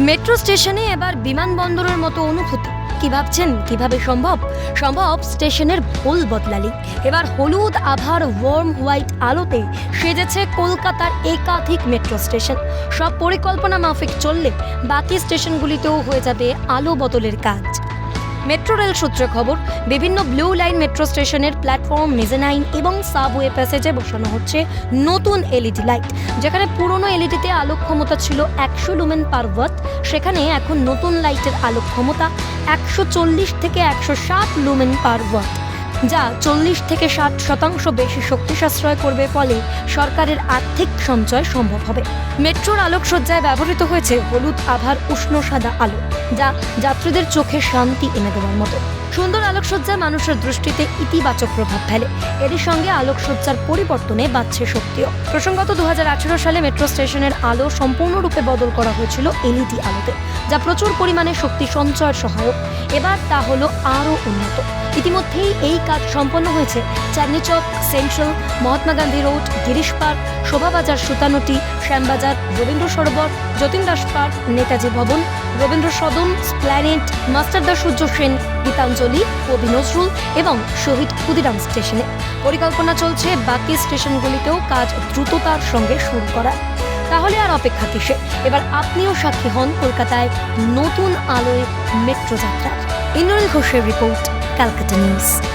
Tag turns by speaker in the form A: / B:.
A: Metro স্টেশনে এবার বিমানবন্দরের মতো অনুভূতি। কি ভাবছেন? কীভাবে সম্ভব? সম্ভব স্টেশনের ভুল বদলালি। এবার হলুদ, আভার ওয়ার্ম হোয়াইট আলোতে সেজেছে কলকাতার একাধিক মেট্রো স্টেশন। সব পরিকল্পনা মাফিক চললে বাকি স্টেশনগুলিতেও হয়ে যাবে আলো বদলের কাজ। মেট্রো রেল সূত্রে খবর, বিভিন্ন ব্লু লাইন মেট্রো স্টেশনের প্ল্যাটফর্ম, মেজেনাইন এবং সাবওয়ে প্যাসেজে বসানো হচ্ছে নতুন এলইডি লাইট, যেখানে পুরনো এলইডিতে আলোক ক্ষমতা ছিল একশো লুমেন পার ওয়াট, সেখানে এখন নতুন লাইটের আলোক ক্ষমতা একশো চল্লিশ থেকে একশো সাত লুমেন পার ওয়াট। যা চল্লিশ থেকে ষাট শতাংশ বেশি শক্তি সাশ্রয় করবে ফলে সরকারের আর্থিক সঞ্চয় সম্ভব হবে। মেট্রোর আলোকসজ্জায় ব্যবহৃত হয়েছে হলুদ, আভার, উষ্ণ সাদা আলো, যা যাত্রীদের চোখে শান্তি এনে দেওয়ার মতো। সুন্দর আলোকসজ্জা মানুষের দৃষ্টিতে ইতিবাচক প্রভাব ফেলে। এরই সঙ্গে আলোকসজ্জার পরিবর্তনে বাড়ছে শক্তিও। প্রসঙ্গত দু সালে মেট্রো স্টেশনের আলো সম্পূর্ণরূপে বদল করা হয়েছিল এলইডি আলোতে, যা প্রচুর পরিমাণে শক্তি সঞ্চয়ের সহায়ক। এবার তা হলো আরও উন্নত। ইতিমধ্যেই এই কাজ সম্পন্ন হয়েছে Chandni Chowk central Mahatma Gandhi road, Girish park Shobhabazar Sutanuti, Shyambazar, Rabindra Sarobar, Jatin Das park, Netaji Bhavan, Rabindra Sadan, স্প্ল্যানেট, মাস্টারদা সূর্য সেন, গীতাঞ্জলি। কবি নজরুল এবং শহীদ ক্ষুদিরাম স্টেশনে। পরিকল্পনা চলছে বাকি স্টেশনগুলিতেও কাজ দ্রুততার সঙ্গে শুরু করার। তাহলে আর অপেক্ষা কিসে এবার আপনিও সাক্ষী হন কলকাতায় নতুন আলোয় মেট্রো যাত্রার। ইন্দ্রনীল ঘোষের রিপোর্ট, ক্যালকাটা নিউজ।